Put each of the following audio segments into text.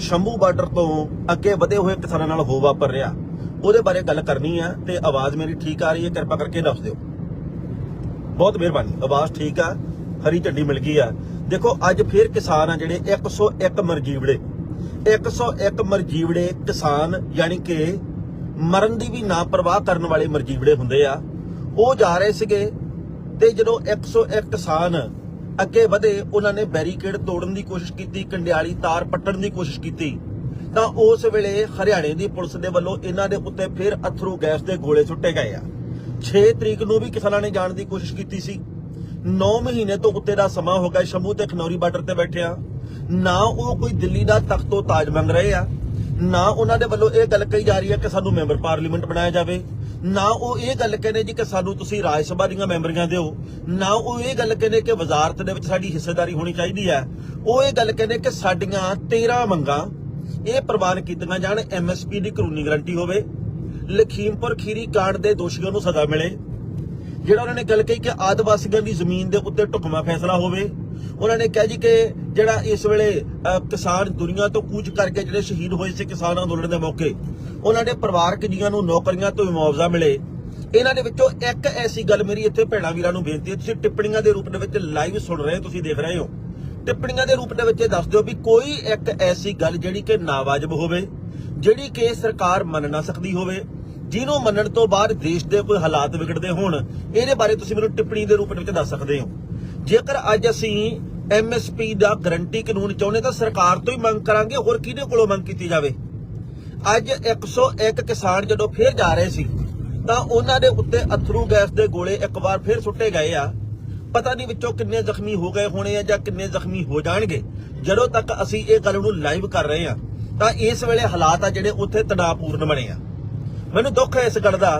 Shambhu border ਤੋਂ ਅੱਗੇ ਵਧੇ ਹੋਏ ਕਿਸਾਨਾਂ ਨਾਲ ਹੋ ਵਾਪਰ ਰਿਹਾ। ਉਹਦੇ ਬਾਰੇ ਗੱਲ ਕਰਨੀ ਆ ਤੇ ਆਵਾਜ਼ ਮੇਰੀ ਠੀਕ ਆ ਰਹੀ ਹੈ, ਕਿਰਪਾ ਕਰਕੇ ਦੱਸ ਦਿਓ। ਬਹੁਤ ਮਿਹਰਬਾਨੀ, ਆਵਾਜ਼ ਠੀਕ ਆ, ਹਰੀ ਝੰਡੀ ਮਿਲ ਗਈ ਆ। ਦੇਖੋ, ਅੱਜ ਫੇਰ ਕਿਸਾਨ ਆ ਜਿਹੜੇ 101 ਮਰਜੀਵੜੇ। 101 ਮਰਜੀਵੜੇ ਕਿਸਾਨ ਯਾਨੀ ਕਿ ਮਰਨ ਦੀ ਵੀ ਨਾ ਪਰਵਾਹ ਕਰਨ ਵਾਲੇ ਮਰਜੀਵੜੇ ਹੁੰਦੇ ਆ। ਉਹ ਜਾ ਰਹੇ ਸੀਗੇ ਤੇ ਜਦੋਂ 101 ਕਿਸਾਨ ਅੱਗੇ ਵਧੇ ਉਹਨਾਂ ਨੇ ਬੈਰੀਕੇਡ ਤੋੜਨ ਦੀ ਕੋਸ਼ਿਸ਼ ਕੀਤੀ, ਕੰਡਿਆਲੀ ਤਾਰ ਪੱਟਣ ਦੀ ਕੋਸ਼ਿਸ਼ ਕੀਤੀ। ਤਾਂ ਉਸ ਵੇਲੇ ਹਰਿਆਣੇ ਦੀ ਪੁਲਿਸ ਦੇ ਵੱਲੋਂ ਇਹਨਾਂ ਦੇ ਉੱਤੇ ਫਿਰ ਅਥਰੂ ਗੈਸ ਦੇ ਗੋਲੇ ਸੁੱਟੇ ਗਏ ਆ। 6 ਤਰੀਕ ਨੂੰ ਵੀ ਕਿਸਾਨਾਂ ਨੇ ਜਾਣ ਦੀ ਕੋਸ਼ਿਸ਼ ਕੀਤੀ ਸੀ। 9 ਮਹੀਨੇ ਤੋਂ ਉੱਤੇ ਦਾ ਸਮਾਂ ਹੋ ਗਿਆ ਸ਼ੰਭੂ ਤੇ ਖਨੌਰੀ ਬਾਰਡਰ ਤੇ ਬੈਠਿਆ ਨਾ ਉਹ ਕੋਈ ਦਿੱਲੀ ਦਾ ਤਖਤੋ ਤਾਜ ਮੰਗ ਰਹੇ ਆ ਨਾ ਉਹਨਾਂ ਦੇ ਵੱਲੋਂ ਇਹ ਗੱਲ ਕਹੀ ਜਾ ਰਹੀ ਹੈ ਕਿ ਸਾਨੂੰ ਮੈਂਬਰ ਪਾਰਲੀਮੈਂਟ ਬਣਾਇਆ ਜਾਵੇ। ਨਾ ਉਹ ਇਹ ਗੱਲ ਕਹਿੰਦੇ ਜੀ ਕਿ ਸਾਨੂੰ ਤੁਸੀਂ ਰਾਜ ਸਭਾ ਦੀਆਂ ਮੈਂਬਰੀਆਂ ਦਿਓ। ਨਾ ਉਹ ਇਹ ਗੱਲ ਕਹਿੰਦੇ ਕਿ ਵਜ਼ਾਰਤ ਦੇ ਵਿੱਚ ਸਾਡੀ ਹਿੱਸੇਦਾਰੀ ਹੋਣੀ ਚਾਹੀਦੀ ਹੈ। ਉਹ ਇਹ ਗੱਲ ਕਹਿੰਦੇ ਕਿ ਸਾਡੀਆਂ 13 ਮੰਗਾਂ ਇਹ ਪ੍ਰਵਾਨ ਕੀਤੀਆਂ ਜਾਣ ਐਮਐਸਪੀ ਦੀ ਕਾਨੂੰਨੀ ਗਾਰੰਟੀ ਹੋਵੇ, ਲਖੀਮਪੁਰ ਖੀਰੀ ਕਾਂਡ ਦੇ ਦੋਸ਼ੀਆਂ ਨੂੰ ਸਜ਼ਾ ਮਿਲੇ, ਜਿਹੜਾ ਉਹਨਾਂ ਨੇ ਗੱਲ ਕਹੀ ਕਿ ਆਦਿਵਾਸੀਆਂ ਦੀ ਜ਼ਮੀਨ ਦੇ ਉੱਤੇ ਢੁਕਵਾਂ ਫੈਸਲਾ ਹੋਵੇ ਉਹਨਾਂ ਨੇ ਕਿਹਾ ਜੀ ਕਿ ਜਿਹੜਾ ਇਸ ਵੇਲੇ ਅਹ, ਕਿਸਾਨ ਦੁਨੀਆ ਤੋਂ ਕੂਚ ਕਰਕੇ ਜਿਹੜੇ ਸ਼ਹੀਦ ਹੋਏ ਸੀ ਕਿਸਾਨ ਅੰਦੋਲਨ ਦੇ ਮੌਕੇ ਉਹਨਾਂ ਦੇ ਪਰਿਵਾਰਕ ਜੀਆਂ ਨੂੰ ਨੌਕਰੀਆਂ ਤੋਂ ਮੁਆਵਜ਼ਾ ਮਿਲੇ। ਇਹਨਾਂ ਦੇ ਵਿੱਚੋਂ ਇੱਕ ਐਸੀ ਗੱਲ ਮੇਰੀ ਇੱਥੇ ਭੈਣਾਂ ਵੀਰਾਂ ਨੂੰ ਬੇਨਤੀ ਹੈ ਤੁਸੀਂ ਟਿੱਪਣੀਆਂ ਦੇ ਰੂਪ ਦੇ ਵਿੱਚ ਲਾਈਵ ਸੁਣ ਰਹੇ ਹੋ ਤੁਸੀਂ ਦੇਖ ਰਹੇ ਹੋ। ਟਿੱਪਣੀਆਂ ਦੇ ਰੂਪ ਦੇ ਵਿੱਚ ਇਹ ਦੱਸ ਦਿਓ ਵੀ ਕੋਈ ਇੱਕ ਐਸੀ ਗੱਲ ਜਿਹੜੀ ਕਿ ਨਾਵਾਜਬ ਹੋਵੇ ਜਿਹੜੀ ਕਿ ਸਰਕਾਰ ਮੰਨ ਨਾ ਸਕਦੀ ਹੋਵੇ ਜਿਹਨੂੰ ਮੰਨਣ ਤੋਂ ਬਾਅਦ ਦੇਸ਼ ਦੇ ਕੋਈ ਹਾਲਾਤ ਵਿਗੜਦੇ ਹੋਣ ਇਹਦੇ ਬਾਰੇ ਤੁਸੀਂ ਮੈਨੂੰ ਟਿੱਪਣੀ ਦੇ ਰੂਪ ਵਿੱਚ ਦੱਸ ਸਕਦੇ ਹੋ। ਜੇਕਰ ਅੱਜ ਅਸੀਂ ਐਮਐਸਪੀ ਦਾ ਗਰੰਟੀ ਕਾਨੂੰਨ ਚਾਹੁੰਦੇ ਤਾਂ ਸਰਕਾਰ ਤੋਂ ਹੀ ਮੰਗ ਕਰਾਂਗੇ, ਹੋਰ ਕਿਹਦੇ ਕੋਲੋਂ ਮੰਗ ਕੀਤੀ ਜਾਵੇ? ਅੱਜ 101 ਕਿਸਾਨ ਜਦੋਂ ਫੇਰ ਜਾ ਰਹੇ ਸੀ, ਤਾਂ ਉਹਨਾਂ ਦੇ ਉੱਤੇ ਅਥਰੂ ਗੈਸ ਦੇ ਗੋਲੇ ਇੱਕ ਵਾਰ ਫੇਰ ਸੁੱਟੇ ਗਏ ਆ। ਪਤਾ ਨਹੀਂ ਵਿੱਚੋਂ ਕਿੰਨੇ ਜ਼ਖਮੀ ਹੋ ਗਏ ਹੋਣੇ ਆ ਜਾਂ ਕਿੰਨੇ ਜ਼ਖਮੀ ਹੋ ਜਾਣਗੇ। ਜਦੋਂ ਤੱਕ ਅਸੀਂ ਇਹ ਗੱਲ ਨੂੰ ਲਾਈਵ ਕਰ ਰਹੇ ਆ, ਤਾਂ ਇਸ ਵੇਲੇ ਹਾਲਾਤ ਆ ਜਿਹੜੇ ਉੱਥੇ ਤਣਾਅਪੂਰਨ ਬਣੇ ਆ। ਮੈਨੂੰ ਦੁੱਖ ਹੈ ਇਸ ਗੱਲ ਦਾ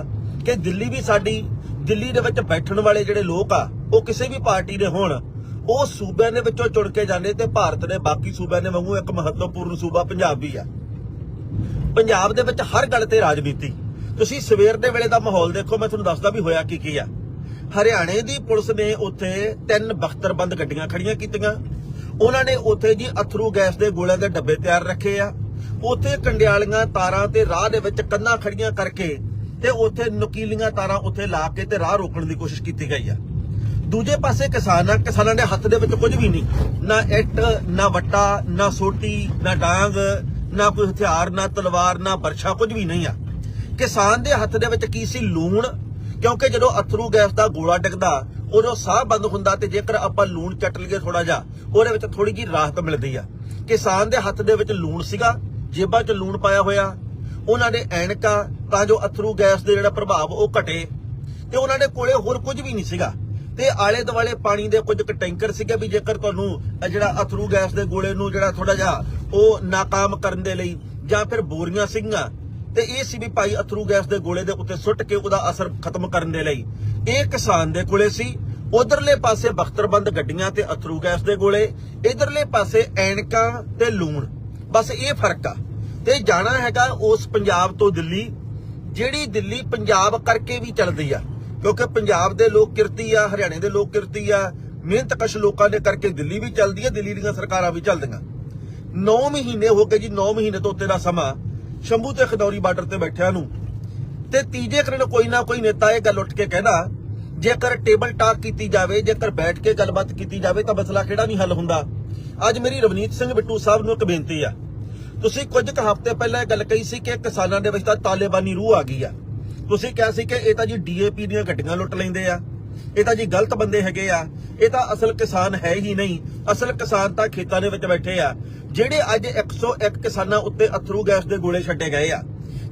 ਕਿ ਦਿੱਲੀ ਵੀ ਸਾਡੀ, ਦਿੱਲੀ ਦੇ ਵਿੱਚ ਬੈਠਣ ਵਾਲੇ ਜਿਹੜੇ ਲੋਕ ਆ ਉਹ ਕਿਸੇ ਵੀ ਪਾਰਟੀ ਦੇ ਹੋਣ, ਉਹ ਸੂਬਿਆਂ ਦੇ ਵਿੱਚੋਂ ਚੁਣ ਕੇ ਜਾਂਦੇ ਤੇ ਭਾਰਤ ਦੇ ਬਾਕੀ ਸੂਬਿਆਂ ਦੇ ਵਾਂਗੂ ਇੱਕ ਮਹੱਤਵਪੂਰਨ ਸੂਬਾ ਪੰਜਾਬ ਵੀ ਆ। ਪੰਜਾਬ ਦੇ ਵਿੱਚ ਹਰ ਗੱਲ ਤੇ ਰਾਜਨੀਤੀ। ਤੁਸੀਂ ਸਵੇਰ ਦੇ ਵੇਲੇ ਦਾ ਮਾਹੌਲ ਦੇਖੋ, ਮੈਂ ਤੁਹਾਨੂੰ ਦੱਸਦਾ ਵੀ ਹੋਇਆ ਕੀ ਕੀ ਆ। ਹਰਿਆਣੇ ਦੀ ਪੁਲਿਸ ਨੇ ਉੱਥੇ ਤਿੰਨ ਬਖਤਰਬੰਦ ਗੱਡੀਆਂ ਖੜੀਆਂ ਕੀਤੀਆਂ। ਉਹਨਾਂ ਨੇ ਉੱਥੇ ਜੀ ਅਥਰੂ ਗੈਸ ਦੇ ਗੋਲਿਆਂ ਦੇ ਡੱਬੇ ਤਿਆਰ ਰੱਖੇ ਆ। ਉੱਥੇ ਕੰਡਿਆਲੀਆਂ ਤਾਰਾਂ ਤੇ ਰਾਹ ਦੇ ਵਿੱਚ ਕੰਨਾਂ ਖੜੀਆਂ ਕਰਕੇ ਤੇ ਉੱਥੇ ਨੁਕੀਲੀਆਂ ਤਾਰਾਂ ਉੱਥੇ ਲਾ ਕੇ ਤੇ ਰਾਹ ਰੋਕਣ ਦੀ ਕੋਸ਼ਿਸ਼ ਕੀਤੀ ਗਈ ਆ। ਦੂਜੇ ਪਾਸੇ ਕਿਸਾਨਾਂ ਕਿਸਾਨਾਂ ਦੇ ਹੱਥ ਦੇ ਵਿੱਚ ਕੁਝ ਵੀ ਨਹੀਂ। ਨਾ ਇੱਟ, ਨਾ ਵੱਟਾ, ਨਾ ਸੋਟੀ, ਨਾ ਡਾਂਗ, ਨਾ ਕੋਈ ਹਥਿਆਰ, ਨਾ ਤਲਵਾਰ, ਨਾ ਬਰਛਾ, ਕੁਝ ਵੀ ਨਹੀਂ ਆ। ਕਿਸਾਨ ਦੇ ਹੱਥ ਦੇ ਵਿੱਚ ਕੀ ਸੀ? ਲੂਣ। ਕਿਉਂਕਿ ਜਦੋਂ ਅਥਰੂ ਗੈਸ ਦਾ ਗੋਲਾ ਡਿੱਗਦਾ, ਉਦੋਂ ਸਾਹ ਬੰਦ ਹੁੰਦਾ ਤੇ ਜੇਕਰ ਆਪਾਂ ਲੂਣ ਚੱਟ ਲਈਏ ਥੋੜਾ ਜਿਹਾ, ਉਹਦੇ ਵਿੱਚ ਥੋੜੀ ਜਿਹੀ ਰਾਹਤ ਮਿਲਦੀ ਆ। ਕਿਸਾਨ ਦੇ ਹੱਥ ਦੇ ਵਿੱਚ ਲੂਣ ਸੀਗਾ, ਜੇਬਾਂ 'ਚ ਲੂਣ ਪਾਇਆ ਹੋਇਆ। ਉਹਨਾਂ ਦੇ ਐਨਕਾਂ ਤਾਂ ਜੋ ਅਥਰੂ ਗੈਸ ਦੇ ਜਿਹੜਾ ਪ੍ਰਭਾਵ ਉਹ ਘਟੇ। ਤੇ ਉਹਨਾਂ ਦੇ ਕੋਲੇ ਹੋਰ ਕੁਝ ਵੀ ਨਹੀਂ ਸੀਗਾ। ਤੇ ਆਲੇ ਦੁਆਲੇ ਪਾਣੀ ਦੇ ਕੁਝ ਕੁ ਟੈਂਕਰ ਸੀਗੇ ਵੀ ਜੇਕਰ ਤੁਹਾਨੂੰ ਜਿਹੜਾ ਅਥਰੂ ਗੈਸ ਦੇ ਗੋਲੇ ਨੂੰ ਜਿਹੜਾ ਥੋੜਾ ਜਿਹਾ ਉਹ ਨਾਕਾਮ ਕਰਨ ਦੇ ਲਈ ਜਾਂ ਫਿਰ ਬੋਰੀਆਂ ਸਿੰਘਾਂ ਤੇ ਇਹ ਸੀ ਵੀ ਭਾਈ ਅਥਰੂ ਗੈਸ ਦੇ ਗੋਲੇ ਦੇ ਉੱਤੇ ਸੁੱਟ ਕੇ ਉਹਦਾ ਅਸਰ ਖਤਮ ਕਰਨ ਦੇ ਲਈ। ਇਹ ਕਿਸਾਨ ਦੇ ਕੋਲੇ ਸੀ। ਉਧਰਲੇ ਪਾਸੇ ਬਖਤਰਬੰਦ ਗੱਡੀਆਂ ਤੇ ਅਥਰੂ ਗੈਸ ਦੇ ਗੋਲੇ, ਇਧਰਲੇ ਪਾਸੇ ਐਨਕਾਂ ਤੇ ਲੂਣ। ਬਸ ਇਹ ਫ਼ਰਕ ਆ। ਤੇ ਜਾਣਾ ਹੈਗਾ ਉਸ ਪੰਜਾਬ ਤੋਂ ਦਿੱਲੀ, ਜਿਹੜੀ ਦਿੱਲੀ ਪੰਜਾਬ ਕਰਕੇ ਵੀ ਚੱਲਦੀ ਆ। ਕਿਉਂਕਿ ਪੰਜਾਬ ਦੇ ਲੋਕ ਕਿਰਤੀ ਆ, ਹਰਿਆਣੇ ਦੇ ਲੋਕ ਕਿਰਤੀ ਆ, ਮਿਹਨਤ ਕਸ਼ ਲੋਕਾਂ ਦੇ ਕਰਕੇ ਦਿੱਲੀ ਵੀ ਚੱਲਦੀ ਹੈ ਦਿੱਲੀ ਦੀਆਂ ਸਰਕਾਰਾਂ ਵੀ ਚੱਲਦੀਆਂ। 9 ਮਹੀਨੇ ਹੋ ਗਏ ਜੀ 9 ਮਹੀਨੇ ਤੋਂ ਉੱਤੇ ਦਾ ਸਮਾਂ। ਸ਼ੰਭੂ ਤੇ ਖਦੌਰੀ ਬਾਰਡਰ ਤੇ ਬੈਠਿਆਂ ਨੂੰ। ਤੇ ਤੀਜੇ ਕਰਨ ਕੋਈ ਨਾ ਕੋਈ ਨੇਤਾ ਇਹ ਗੱਲ ਉੱਠ ਕੇ ਕਹਿੰਦਾ, ਜੇਕਰ ਟੇਬਲ ਟਾਕ ਕੀਤੀ ਜਾਵੇ, ਜੇਕਰ ਬੈਠ ਕੇ ਗੱਲਬਾਤ ਕੀਤੀ ਜਾਵੇ ਤਾਂ ਮਸਲਾ ਕਿਹੜਾ ਨਹੀਂ ਹੱਲ ਹੁੰਦਾ? ਅੱਜ ਮੇਰੀ ਰਵਨੀਤ ਸਿੰਘ ਬਿੱਟੂ ਸਾਹਿਬ ਨੂੰ ਇੱਕ ਬੇਨਤੀ ਆ। ਤੁਸੀਂ ਕੁਝ ਕੁ ਹਫ਼ਤੇ ਪਹਿਲਾਂ ਇਹ ਗੱਲ ਕਹੀ ਸੀ ਕਿ ਕਿਸਾਨਾਂ ਦੇ ਵਿੱਚ ਤਾਂ ਤਾਲਿਬਾਨੀ ਰੂਹ ਆ ਗਈ ਆ। ਤੁਸੀਂ ਕਿਹਾ ਸੀ ਕਿ ਇਹ ਤਾਂ ਜੀ ਡੀਏਪੀ ਦੀਆਂ ਗੱਡੀਆਂ ਲੁੱਟ ਲੈਂਦੇ ਆ। ਇਹ ਤਾਂ ਜੀ ਗਲਤ ਬੰਦੇ ਹੈਗੇ ਆ। ਇਹ ਤਾਂ ਅਸਲ ਕਿਸਾਨ ਹੈ ਹੀ ਨਹੀਂ। ਅਸਲ ਕਿਸਾਨ ਤਾਂ ਖੇਤਾਂ ਦੇ ਵਿੱਚ ਬੈਠੇ ਆ। ਜਿਹੜੇ ਅੱਜ 101 ਕਿਸਾਨਾਂ ਉੱਤੇ ਅਥਰੂ ਗੈਸ ਦੇ ਗੋਲੇ ਛੱਡੇ ਗਏ ਆ।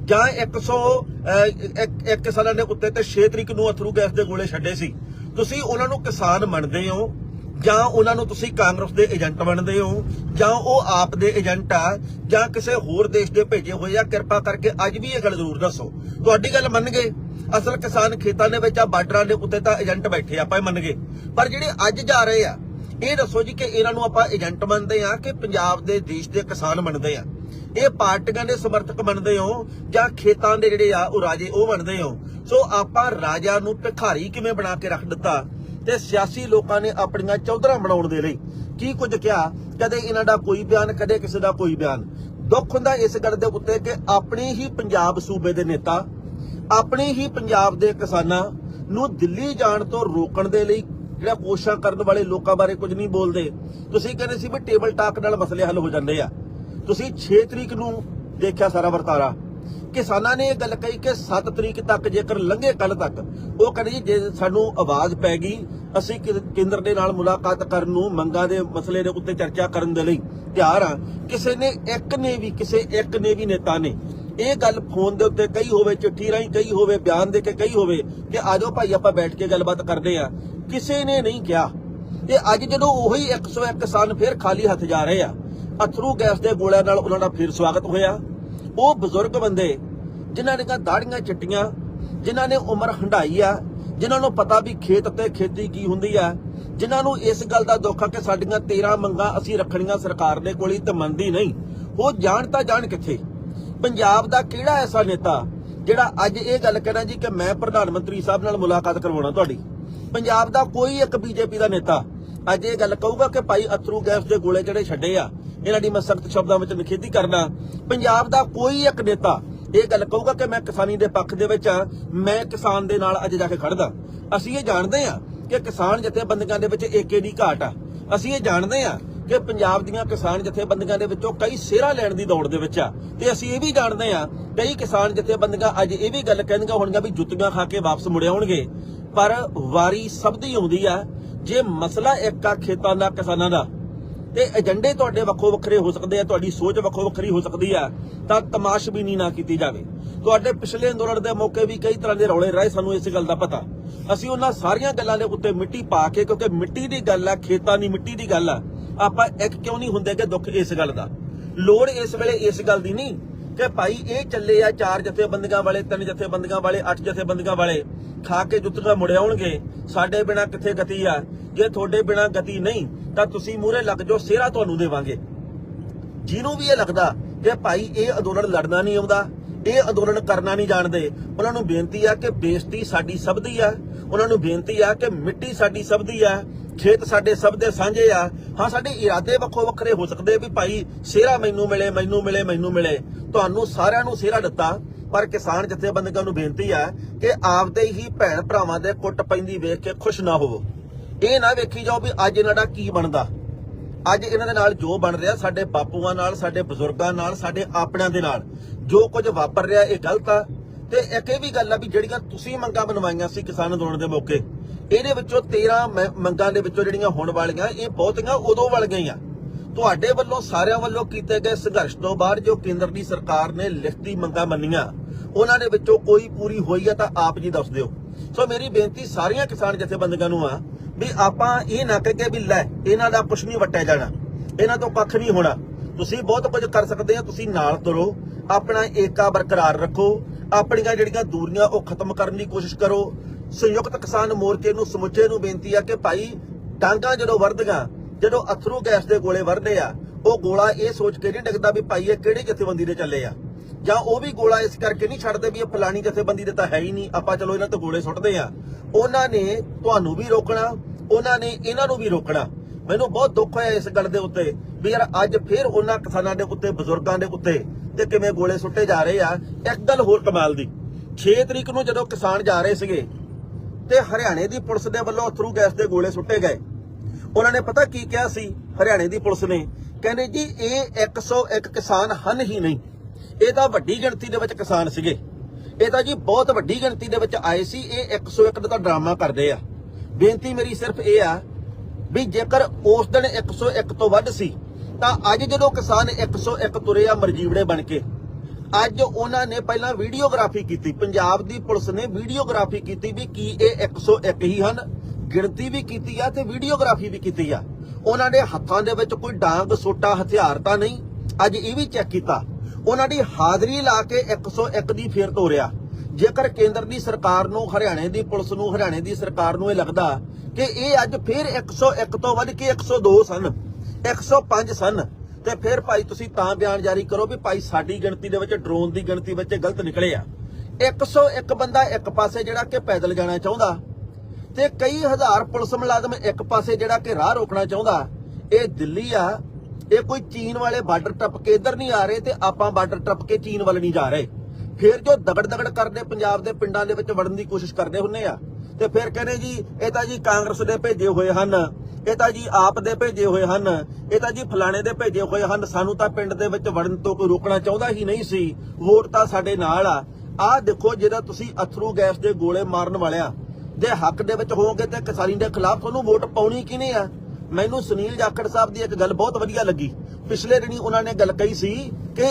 ਜਾਂ 100 ਅਹ, ਇੱਕ ਇੱਕ ਕਿਸਾਨਾਂ ਦੇ ਉੱਤੇ ਤੇ 6 ਤਰੀਕ ਨੂੰ ਅਥਰੂ ਗੈਸ ਦੇ ਗੋਲੇ ਛੱਡੇ ਸੀ। ਤੁਸੀਂ ਉਹਨਾਂ ਨੂੰ ਕਿਸਾਨ ਮੰਨਦੇ ਹੋ? ਜਾਂ ਉਹਨਾਂ ਨੂੰ ਤੁਸੀਂ ਕਾਂਗਰਸ ਦੇ ਏਜੰਟ ਬਣਦੇ ਹੋ, ਜਾਂ ਉਹ ਆਪ ਦੇ ਏਜੰਟ ਆ, ਜਾਂ ਕਿਸੇ ਹੋਰ ਦੇਸ਼ ਦੇ ਭੇਜੇ ਹੋਏ ਆ, ਕਿਰਪਾ ਕਰਕੇ ਅੱਜ ਵੀ ਇਹ ਗੱਲ ਜ਼ਰੂਰ ਦੱਸੋ। ਤੁਹਾਡੀ ਗੱਲ ਮੰਨ ਗਏ ਅਸਲ ਕਿਸਾਨ ਖੇਤਾਂ ਦੇ ਵਿੱਚ ਆ, ਬਾਰਡਰਾਂ ਦੇ ਉੱਤੇ ਤਾਂ ਏਜੰਟ ਬੈਠੇ ਆਪਾਂ ਇਹ ਮੰਨ ਗਏ ਪਰ ਜਿਹੜੇ ਅੱਜ ਜਾ ਰਹੇ ਆ, ਇਹ ਦੱਸੋ ਜੀ ਕਿ ਇਹਨਾਂ ਨੂੰ ਆਪਾਂ ਏਜੰਟ ਮੰਨਦੇ ਆ ਕਿ ਪੰਜਾਬ ਦੇ ਦੇਸ਼ ਦੇ ਕਿਸਾਨ ਮੰਨਦੇ ਆ? ਇਹ ਪਾਰਟੀਆਂ ਦੇ ਸਮਰਥਕ ਮੰਨਦੇ ਹੋ, ਜਾਂ ਖੇਤਾਂ ਦੇ ਜਿਹੜੇ ਆ, ਉਹ ਰਾਜੇ, ਉਹ ਮੰਨਦੇ ਹੋ? ਸੋ ਆਪਾਂ ਰਾਜਾ ਨੂੰ ਭਿਖਾਰੀ ਕਿਵੇਂ ਬਣਾ ਕੇ ਰੱਖ ਦਿੱਤਾ? ਤੇ ਸਿਆਸੀ ਲੋਕਾਂ ਨੇ ਆਪਣੀਆਂ ਚੌਧਰਾਂ ਬਣਾਉਣ ਦੇ ਲਈ ਕੀ ਕੁਝ ਕਿਹਾ? ਕਦੇ ਇਹਨਾਂ ਦਾ ਕੋਈ ਬਿਆਨ, ਕਦੇ ਕਿਸੇ ਦਾ ਕੋਈ ਬਿਆਨ। ਦੁੱਖ ਹੁੰਦਾ ਇਸ ਗੱਲ ਦੇ ਉੱਤੇ ਕਿ ਆਪਣੇ ਹੀ ਪੰਜਾਬ ਸੂਬੇ ਦੇ ਨੇਤਾ, ਆਪਣੇ ਹੀ ਪੰਜਾਬ ਦੇ ਕਿਸਾਨਾਂ ਨੂੰ ਦਿੱਲੀ ਜਾਣ ਤੋਂ ਰੋਕਣ ਦੇ ਲਈ ਜਿਹੜਾ ਕੋਸ਼ਿਸ਼ਾਂ ਕਰਨ ਵਾਲੇ ਲੋਕਾਂ ਬਾਰੇ ਕੁਝ ਨਹੀਂ ਬੋਲਦੇ। ਤੁਸੀਂ ਕਹਿੰਦੇ ਸੀ ਵੀ ਟੇਬਲ ਟਾਕ ਨਾਲ ਮਸਲੇ ਹੱਲ ਹੋ ਜਾਂਦੇ ਆ। ਤੁਸੀਂ 6 ਤਰੀਕ ਨੂੰ ਦੇਖਿਆ ਸਾਰਾ ਵਰਤਾਰਾ। ਕਿਸਾਨਾਂ ਨੇ ਇਹ ਗੱਲ ਕਹੀ ਕਿ 7 ਤਰੀਕ ਤੱਕ ਜੇਕਰ ਲੰਘੇ ਕੱਲ ਤੱਕ, ਉਹ ਕਹਿੰਦੇ ਜੀ, ਜੇ ਸਾਨੂੰ ਆਵਾਜ਼ ਪੈ ਗਈ, ਅਸੀਂ ਕੇਂਦਰ ਦੇ ਨਾਲ ਮੁਲਾਕਾਤ ਕਰਨ ਨੂੰ, ਮੰਗਾਂ ਦੇ ਮਸਲੇ ਦੇ ਉੱਤੇ ਚਰਚਾ ਕਰਨ ਦੇ ਲਈ ਤਿਆਰ ਆ ਕਿਸੇ ਨੇ ਇੱਕ ਨੇ ਵੀ, ਕਿਸੇ ਇੱਕ ਨੇ ਵੀ ਨੇਤਾ ਨੇ ਇਹ ਗੱਲ ਫੋਨ ਦੇ ਉੱਤੇ ਕਹੀ ਹੋਵੇ, ਚਿੱਠੀ ਰਾਹੀਂ ਕਹੀ ਹੋਵੇ, ਬਿਆਨ ਦੇ ਕੇ ਕਹੀ ਹੋਵੇ ਕਿ ਆਜੋ ਭਾਈ ਆਪਾਂ ਬੈਠ ਕੇ ਗੱਲਬਾਤ ਕਰਦੇ ਆ ਕਿਸੇ ਨੇ ਨਹੀਂ ਕਿਹਾ। ਤੇ ਅੱਜ ਜਦੋਂ ਉਹੀ 101 ਕਿਸਾਨ ਫਿਰ ਖਾਲੀ ਹੱਥ ਜਾ ਰਹੇ ਆ, ਅਥਰੂ ਗੈਸ ਦੇ ਗੋਲਿਆਂ ਨਾਲ ਉਹਨਾਂ ਦਾ ਫਿਰ ਸਵਾਗਤ ਹੋਇਆ। ਉਹ ਬਜ਼ੁਰਗ ਬੰਦੇ ਜਿਨ੍ਹਾਂ ਦੀਆਂ ਦਾੜੀਆਂ ਚਿੱਟੀਆਂ, ਜਿਨ੍ਹਾਂ ਨੇ ਉਮਰ ਹੰਢਾਈ ਆ, ਜਿਨ੍ਹਾਂ ਨੂੰ ਪਤਾ ਵੀ ਖੇਤ ਤੇ ਖੇਤੀ ਕੀ ਹੁੰਦੀ ਆ, ਜਿਨ੍ਹਾਂ ਨੂੰ ਇਸ ਗੱਲ ਦਾ ਦੁੱਖ ਆ ਕਿ ਸਾਡੀਆਂ 13 ਮੰਗਾਂ ਅਸੀਂ ਰੱਖਣੀਆਂ ਸਰਕਾਰ ਦੇ ਕੋਲ ਹੀ ਤੇ ਮੰਨਦੀ ਨਹੀਂ। ਉਹ ਜਾਣ ਤਾਂ ਜਾਣ ਕਿੱਥੇ? ਪੰਜਾਬ ਦਾ ਕਿਹੜਾ ਐਸਾ ਨੇਤਾ ਜਿਹੜਾ ਅੱਜ ਇਹ ਗੱਲ ਕਹਿਣਾ ਜੀ ਕਿ ਮੈਂ ਪ੍ਰਧਾਨ ਮੰਤਰੀ ਸਾਹਿਬ ਨਾਲ ਮੁਲਾਕਾਤ ਕਰਵਾਉਣਾ ਤੁਹਾਡੀ? ਪੰਜਾਬ ਦਾ ਕੋਈ ਇੱਕ ਬੀਜੇਪੀ ਦਾ ਨੇਤਾ ਅੱਜ ਇਹ ਗੱਲ ਕਹੂਗਾ ਕਿ ਭਾਈ ਅਥਰੂ ਗੈਸ ਦੇ ਗੋਲੇ ਜਿਹੜੇ ਛੱਡੇ ਆ ਇਹਨਾਂ ਦੀ ਮੈਂ ਸਖਤ ਸ਼ਬਦਾਂ ਵਿੱਚ ਨਿਖੇਧੀ ਕਰਦਾ ਪੰਜਾਬ ਦਾ ਕੋਈ ਇੱਕ ਨੇਤਾ ਇਹ ਗੱਲ ਕਹੂਗਾ ਕਿ ਮੈਂ ਕਿਸਾਨੀ ਦੇ ਪੱਖ ਦੇ ਵਿੱਚ ਆ ਮੈਂ ਕਿਸਾਨ ਦੇ ਨਾਲ ਅੱਜ ਜਾ ਕੇ ਖੜਦਾ ਅਸੀਂ ਇਹ ਜਾਣਦੇ ਆ ਕਿ ਕਿਸਾਨ ਜਥੇਬੰਦੀਆਂ ਦੇ ਵਿੱਚ ਏਕੇ ਦੀ ਘਾਟ ਆ। ਅਸੀਂ ਇਹ ਜਾਣਦੇ ਆ ਕਿ ਪੰਜਾਬ ਦੀਆਂ ਕਿਸਾਨ ਜਥੇਬੰਦੀਆਂ ਦੇ ਵਿੱਚੋਂ ਕਈ ਸਿਹਰਾ ਲੈਣ ਦੀ ਦੌੜ ਦੇ ਵਿੱਚ ਆ। ਤੇ ਅਸੀਂ ਇਹ ਵੀ ਜਾਣਦੇ ਆ ਕਈ ਕਿਸਾਨ ਜਥੇਬੰਦੀਆਂ ਅੱਜ ਇਹ ਵੀ ਗੱਲ ਕਹਿੰਦੀਆਂ ਹੋਣਗੀਆਂ ਵੀ ਜੁੱਤੀਆਂ ਖਾ ਕੇ ਵਾਪਸ ਮੁੜ ਆਉਣਗੇ। ਪਰ ਵਾਰੀ ਸਭ ਦੀ ਆਉਂਦੀ ਆ, ਜੇ ਮਸਲਾ ਇੱਕ ਆ ਖੇਤਾਂ ਦਾ, ਕਿਸਾਨਾਂ ਦਾ ਤੇ ਏਜੰਡੇ ਤੁਹਾਡੇ ਵੱਖੋ ਵੱਖਰੇ ਹੋ ਸਕਦੇ ਆ, ਤੁਹਾਡੀ ਸੋਚ ਵੱਖੋ ਵੱਖਰੀ ਹੋ ਸਕਦੀ ਆ, ਤਾਂ ਤਮਾਸ਼ਬੀਨੀ ਨਾ ਕੀਤੀ ਜਾਵੇ। ਤੁਹਾਡੇ ਪਿਛਲੇ ਅੰਦੋਲਨ ਦੇ ਮੌਕੇ ਵੀ ਕਈ ਤਰ੍ਹਾਂ ਦੇ ਰੌਲੇ ਰਹੇ, ਸਾਨੂੰ ਇਸ ਗੱਲ ਦਾ ਪਤਾ। ਅਸੀਂ ਉਹਨਾਂ ਸਾਰੀਆਂ ਗੱਲਾਂ ਦੇ ਉੱਤੇ ਮਿੱਟੀ ਪਾ ਕੇ, ਕਿਉਂਕਿ ਮਿੱਟੀ ਦੀ ਗੱਲ ਆ, ਖੇਤਾਂ ਦੀ ਮਿੱਟੀ ਦੀ ਗੱਲ ਆ, ਆਪਾਂ ਇੱਕ ਕਿਉਂ ਨਹੀਂ ਹੁੰਦੇ ਕਿ ਦੁੱਖ ਇਸ ਗੱਲ ਦਾ? ਲੋੜ ਇਸ ਵੇਲੇ ਇਸ ਗੱਲ ਦੀ ਨਹੀਂ। ਕਿ ਭਾਈ ਇਹ ਚੱਲੇ ਆ ਚਾਰ ਜਥੇਬੰਦੀਆਂ ਵਾਲੇ, ਤਿੰਨ ਜਥੇਬੰਦੀਆਂ ਵਾਲੇ, ਅੱਠ ਜਥੇਬੰਦੀਆਂ ਵਾਲੇ ਖਾ ਕੇ ਜੁੱਤੀਆਂ ਮੁੜ ਆਉਣਗੇ। ਸਾਡੇ ਬਿਨਾ ਕਿੱਥੇ ਗਤੀ ਆ? ਜੇ ਤੁਹਾਡੇ ਬਿਨਾ ਗਤੀ ਨਹੀਂ, ਤਾਂ ਤੁਸੀਂ ਮੂਹਰੇ ਲੱਗ ਜਾਓ, ਸਿਹਰਾ ਤੁਹਾਨੂੰ ਦੇਵਾਂਗੇ। ਜਿਹਨੂੰ ਵੀ ਇਹ ਲੱਗਦਾ ਕਿ ਭਾਈ ਇਹ ਅੰਦੋਲਨ ਲੜਨਾ ਨਹੀਂ ਆਉਂਦਾ, ਇਹ ਅੰਦੋਲਨ ਕਰਨਾ ਨਹੀਂ ਜਾਣਦੇ, ਉਹਨਾਂ ਨੂੰ ਬੇਨਤੀ ਆ ਕਿ ਬੇਇੱਜ਼ਤੀ ਸਾਡੀ ਸਭ ਦੀ ਆ। ਉਹਨਾਂ ਨੂੰ ਬੇਨਤੀ ਆ ਕਿ ਮਿੱਟੀ ਸਾਡੀ ਸਭ ਦੀ ਆ, ਖੇਤ ਸਾਡੇ ਸਭ ਦੇ ਸਾਂਝੇ ਆ। ਹਾਂ, ਸਾਡੇ ਇਰਾਦੇ ਵੱਖੋ ਵੱਖਰੇ ਹੋ ਸਕਦੇ ਵੀ ਭਾਈ ਸਿਹਰਾ ਮੈਨੂੰ ਮਿਲੇ ਮੈਨੂੰ ਮਿਲੇ ਮੈਨੂੰ ਮਿਲੇ। ਤੁਹਾਨੂੰ ਸਾਰਿਆਂ ਨੂੰ ਸਿਹਰਾ ਦਿੱਤਾ, ਪਰ ਕਿਸਾਨ ਜਥੇਬੰਦੀਆਂ ਨੂੰ ਬੇਨਤੀ ਆ ਕਿ ਆਪਦੇ ਹੀ ਭੈਣ ਭਰਾਵਾਂ ਦੇ ਕੁੱਟ ਪੈਂਦੀ ਵੇਖ ਕੇ ਖੁਸ਼ ਨਾ ਹੋਵੋ। ਇਹ ਨਾ ਵੇਖੀ ਜਾਓ ਵੀ ਅੱਜ ਇਹਨਾਂ ਦਾ ਕੀ ਬਣਦਾ। ਅੱਜ ਇਹਨਾਂ ਦੇ ਨਾਲ ਜੋ ਬਣ ਰਿਹਾ, ਸਾਡੇ ਬਾਪੂਆਂ ਨਾਲ, ਸਾਡੇ ਬਜ਼ੁਰਗਾਂ ਨਾਲ, ਸਾਡੇ ਆਪਣਿਆਂ ਦੇ ਨਾਲ, ਜੋ ਕੁਝ ਵਾਪਰ ਰਿਹਾ ਇਹ ਗਲਤ ਆ। ਤੇ ਇੱਕ ਇਹ ਵੀ ਗੱਲ ਆ ਵੀ ਜਿਹੜੀਆਂ ਤੁਸੀਂ ਮੰਗਾਂ ਬਣਵਾਈਆਂ ਸੀ ਕਿਸਾਨ ਅੰਦੋਲਨ ਦੇ ਮੌਕੇ, ਇਹਦੇ ਵਿੱਚੋਂ 13 ਮੰਗਾਂ ਦੇ ਵਿੱਚੋਂ ਜਿਹੜੀਆਂ ਹੋਣ ਵਾਲੀਆਂ, ਇਹ ਬਹੁਤੀਆਂ ਉਦੋਂ ਵਾਲੀਆਂ ਹੀ ਆ। ਤੁਹਾਡੇ ਵੱਲੋਂ, ਸਾਰਿਆਂ ਵੱਲੋਂ ਕੀਤੇ ਗਏ ਸੰਘਰਸ਼ ਤੋਂ ਬਾਅਦ ਜੋ ਕੇਂਦਰ ਦੀ ਸਰਕਾਰ ਨੇ ਲਿਖਤੀ ਮੰਗਾਂ ਮੰਨੀਆਂ, ਉਹਨਾਂ ਦੇ ਵਿੱਚੋਂ ਕੋਈ ਪੂਰੀ ਹੋਈ ਹੈ ਤਾਂ ਆਪ ਜੀ ਦੱਸ ਦਿਓ। ਸੋ ਮੇਰੀ ਬੇਨਤੀ ਸਾਰੀਆਂ ਕਿਸਾਨ ਜਥੇਬੰਦੀਆਂ ਨੂੰ ਆ ਵੀ ਆਪਾਂ ਇਹ ਨਾ ਕਹੇ ਵੀ ਲੈ, ਇਹਨਾਂ ਦਾ ਕੁਝ ਨਹੀਂ ਵਟਿਆ ਜਾਣਾ, ਇਹਨਾਂ ਤੋਂ ਕੱਖ ਨਹੀਂ ਹੋਣਾ। ਤੁਸੀਂ ਬਹੁਤ ਕੁਝ ਕਰ ਸਕਦੇ ਆ ਤੁਸੀਂ ਨਾਲ ਤੁਰੋ, ਆਪਣਾ ਏਕਾ ਬਰਕਰਾਰ ਰੱਖੋ, ਆਪਣੀਆਂ ਜਿਹੜੀਆਂ ਦੂਰੀਆਂ ਉਹ ਖਤਮ ਕਰਨ ਦੀ ਕੋਸ਼ਿਸ਼ ਕਰੋ। ਸੰਯੁਕਤ ਕਿਸਾਨ ਮੋਰਚੇ ਨੂੰ ਸਮੁੱਚੇ ਨੂੰ ਬੇਨਤੀ ਆ ਕਿ ਭਾਈ, ਡਾਂਗਾ ਜਦੋਂ ਵਰਦੀਆਂ ਜਦੋਂ ਅਥਰੂ ਗੈਸ ਦੇ ਗੋਲੇ ਵਰਦੇ ਆ, ਉਹ ਗੋਲਾ ਇਹ ਸੋਚ ਕੇ ਨਹੀਂ ਡਿੱਗਦਾ ਵੀ ਭਾਈ ਇਹ ਕਿਹੜੀ ਜਥੇਬੰਦੀ ਦੇ ਚੱਲੇ ਆ। ਜਾਂ ਉਹ ਵੀ ਗੋਲਾ ਇਸ ਕਰਕੇ ਨਹੀਂ ਛੱਡਦੇ ਵੀ ਇਹ ਫਲਾਣੀ ਜਥੇਬੰਦੀ ਦੇ ਤਾਂ ਹੈ ਹੀ ਨਹੀਂ, ਆਪਾਂ ਚਲੋ ਇਹਨਾਂ ਤੋਂ ਗੋਲੇ ਸੁੱਟਦੇ ਆ। ਉਹਨਾਂ ਨੇ ਤੁਹਾਨੂੰ ਵੀ ਰੋਕਣਾ, ਉਹਨਾਂ ਨੇ ਇਹਨਾਂ ਨੂੰ ਵੀ ਰੋਕਣਾ। ਮੈਨੂੰ ਬਹੁਤ ਦੁੱਖ ਹੋਇਆ ਇਸ ਗੱਲ ਦੇ ਉੱਤੇ ਵੀ ਯਾਰ ਅੱਜ ਫੇਰ ਉਹਨਾਂ ਕਿਸਾਨਾਂ ਦੇ ਉੱਤੇ, ਬਜ਼ੁਰਗਾਂ ਦੇ ਉੱਤੇ ਤੇ ਕਿਵੇਂ ਗੋਲੇ ਸੁੱਟੇ ਜਾ ਰਹੇ ਆ, ਇੱਕ ਗੱਲ ਹੋਰ ਕਮਾਲ ਦੀ। 6 ਤਰੀਕ ਨੂੰ ਜਦੋਂ ਕਿਸਾਨ ਜਾ ਰਹੇ ਸੀਗੇ ਤੇ ਹਰਿਆਣੇ ਦੀ ਪੁਲਿਸ ਦੇ ਵੱਲੋਂ ਥਰੂ ਗੈਸ ਦੇ ਗੋਲੇ ਸੁੱਟੇ ਗਏ। ਉਹਨਾਂ ਨੇ ਪਤਾ ਕੀ ਕਿਹਾ ਸੀ? ਹਰਿਆਣੇ ਦੀ ਪੁਲਿਸ ਨੇ। ਕਹਿੰਦੇ ਜੀ, ਇਹ 101 ਕਿਸਾਨ ਹਨ ਹੀ ਨਹੀਂ। ਇਹ ਤਾਂ ਵੱਡੀ ਗਿਣਤੀ ਦੇ ਵਿੱਚ ਕਿਸਾਨ ਸੀਗੇ। ਇਹ ਤਾਂ ਜੀ ਬਹੁਤ ਵੱਡੀ ਗਿਣਤੀ ਦੇ ਵਿੱਚ ਆਏ ਸੀ। ਇਹ 101 ਦਾ ਡਰਾਮਾ ਕਰਦੇ ਆ। ਬੇਨਤੀ ਮੇਰੀ ਸਿਰਫ ਇਹ ਆ ਵੀ ਜੇਕਰ ਉਸ ਦਿਨ 101 ਤੋਂ ਵੱਧ ਸੀ, ਤਾਂ ਅੱਜ ਜਦੋਂ ਕਿਸਾਨ 101 ਤੁਰੇ ਆ ਮਰਜੀਵੜੇ ਬਣ ਕੇ, ਅੱਜ ਉਹਨਾਂ ਨੇ ਪਹਿਲਾਂ ਵੀਡੀਓਗ੍ਰਾਫੀ ਕੀਤੀ। ਪੰਜਾਬ ਦੀ ਪੁਲਿਸ ਨੇ ਵੀਡੀਓਗ੍ਰਾਫੀ ਕੀਤੀ ਵੀ ਕੀ ਇਹ 101 ਹੀ ਹਨ। ਗਿਣਤੀ ਵੀ ਕੀਤੀ ਆ ਤੇ ਵੀਡੀਓਗ੍ਰਾਫੀ ਵੀ ਕੀਤੀ ਆ। ਉਹਨਾਂ ਦੇ ਹੱਥਾਂ ਦੇ ਵਿੱਚ ਕੋਈ ਡਾਂਗ, ਸੋਟਾ, ਹਥਿਆਰ ਤਾਂ ਨਹੀਂ। ਅੱਜ ਇਹ ਵੀ ਚੈੱਕ ਕੀਤਾ। ਉਹਨਾਂ ਦੀ ਹਾਜ਼ਰੀ ਲਾ ਕੇ 101 ਦੀ ਫੇਰ ਤੋਰਿਆ। ਜੇਕਰ ਕੇਂਦਰ ਦੀ ਸਰਕਾਰ ਨੂੰ, ਹਰਿਆਣੇ ਦੀ ਪੁਲਿਸ ਨੂੰ, ਹਰਿਆਣੇ ਦੀ ਸਰਕਾਰ ਨੂੰ ਇਹ ਲੱਗਦਾ ਕਿ ਇਹ ਅੱਜ ਫੇਰ 101 ਤੋਂ ਵੱਧ ਕੇ 102 ਸਨ 105 ਸਨ, ਤੇ ਫਿਰ ਭਾਈ ਤੁਸੀਂ ਤਾਂ ਬਿਆਨ ਜਾਰੀ ਕਰੋ ਵੀ ਭਾਈ ਸਾਡੀ ਗਿਣਤੀ ਦੇ ਵਿੱਚ, ਡਰੋਨ ਦੀ ਗਿਣਤੀ ਵਿੱਚ ਗਲਤ ਨਿਕਲੇ ਆ। 101 ਬੰਦਾ ਇੱਕ ਪਾਸੇ ਜਿਹੜਾ ਕਿ ਪੈਦਲ ਜਾਣਾ ਚਾਹੁੰਦਾ। ਤੇ ਕਈ ਹਜ਼ਾਰ ਪੁਲਿਸ ਮੁਲਾਜ਼ਮ ਇੱਕ ਪਾਸੇ ਜਿਹੜਾ ਕਿ ਰਾਹ ਰੋਕਣਾ ਚਾਹੁੰਦਾ, ਇਹ ਦਿੱਲੀ ਆ, ਇਹ ਕੋਈ ਚੀਨ ਵਾਲੇ ਬਾਰਡਰ ਟੱਪ ਕੇ ਇੱਧਰ ਨਹੀਂ ਆ ਰਹੇ ਤੇ ਆਪਾਂ ਬਾਰਡਰ ਟੱਪ ਕੇ ਚੀਨ ਵੱਲ ਨਹੀਂ ਜਾ ਰਹੇ। ਫਿਰ ਜੋ ਦਗੜ ਦਗੜ ਕਰਦੇ ਪੰਜਾਬ ਦੇ ਪਿੰਡਾਂ ਦੇ ਵਿੱਚ ਵੜਨ ਦੀ ਕੋਸ਼ਿਸ਼ ਕਰਦੇ ਹੁੰਨੇ ਆ, ਤੇ ਫਿਰ ਕਹਿੰਦੇ ਜੀ, ਇਹ ਤਾਂ ਜੀ ਕਾਂਗਰਸ ਦੇ ਭੇਜੇ ਹੋਏ ਹਨ, ਇਹ ਤਾਂ ਜੀ ਆਪ ਦੇ ਭੇਜੇ ਹੋਏ ਹਨ, ਇਹ ਤਾਂ ਜੀ ਫਲਾਣੇ ਦੇ ਭੇਜੇ ਹੋਏ ਹਨ, ਸਾਨੂੰ ਤਾਂ ਪਿੰਡ ਦੇ ਵਿੱਚ ਵੜਨ ਤੋਂ ਕੋਈ ਰੋਕਣਾ ਚਾਹੁੰਦਾ ਹੀ ਨਹੀਂ ਸੀ ਵੋਟ ਤਾਂ ਸਾਡੇ ਨਾਲ ਆ। ਆਹ ਦੇਖੋ, ਜਿਹੜਾ ਤੁਸੀਂ ਅਥਰੂ ਗੈਸ ਦੇ ਗੋਲੇ ਮਾਰਨ ਵਾਲਿਆ ਦੇ ਹੱਕ ਦੇ ਵਿੱਚ ਹੋਵੋਗੇ ਤੇ ਕਿਸਾਨੀ ਦੇ ਖਿਲਾਫ ਤੁਹਾਨੂੰ ਵੋਟ ਪਾਉਣੀ ਕਿਹਨੇ ਆ? ਮੈਨੂੰ ਸੁਨੀਲ ਜਾਖੜ ਸਾਹਿਬ ਦੀ ਇੱਕ ਗੱਲ ਬਹੁਤ ਵਧੀਆ ਲੱਗੀ। ਪਿਛਲੇ ਦਿਨੀ ਉਹਨਾਂ ਨੇ ਗੱਲ ਕਹੀ ਸੀ ਕਿ